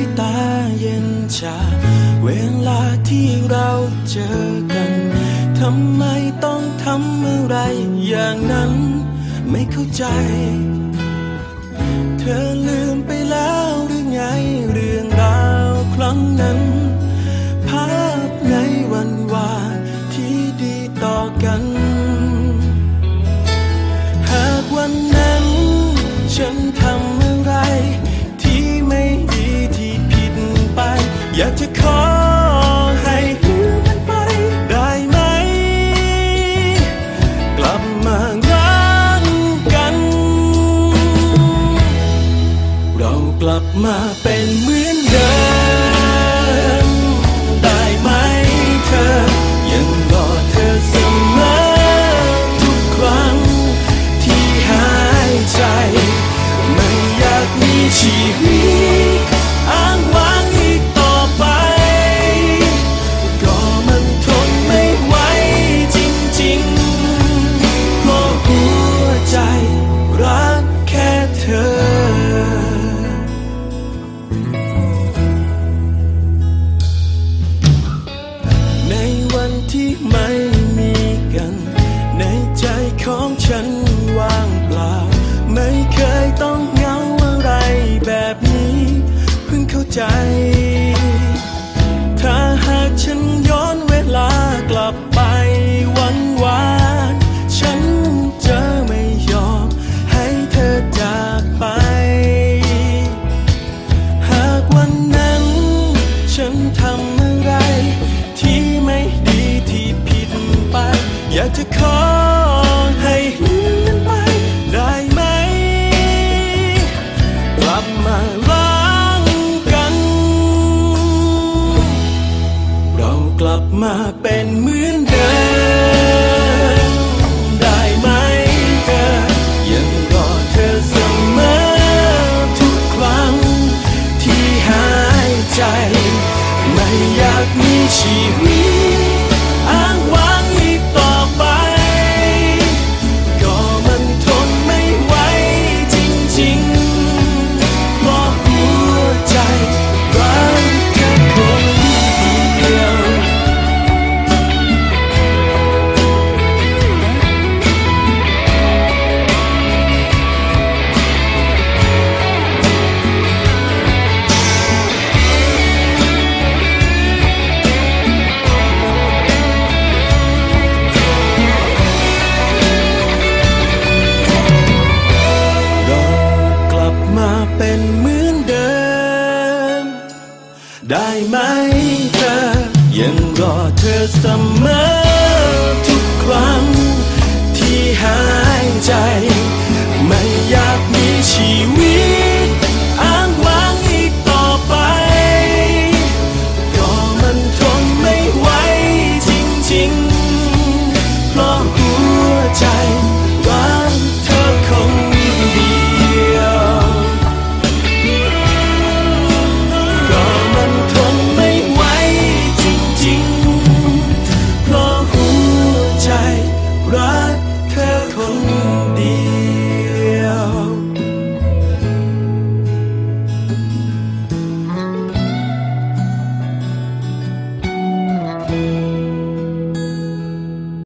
ายตาเย็นชา เวลาที่เราเจอกัน ทำไมต้องทำอะไรอย่างนั้น ไม่เข้าใจ เธอลืมไปแล้วหรือไง อยากจะขอให้ลืมมันไปได้ไหม กลับมารักกัน เรากลับมาเป็น จะขอให้ลืมมันไปได้ไหม กลับมาล้างกัน เรากลับมาเป็นเหมือนเดิม ได้ไหมเธอ ยังรอเธอเสมอทุกครั้ง ที่หายใจ ไม่อยากมีชีวิตอ้างว้างอีกต่อไป ก็มันทนไม่ไหวจริงๆ เพราะหัวใจ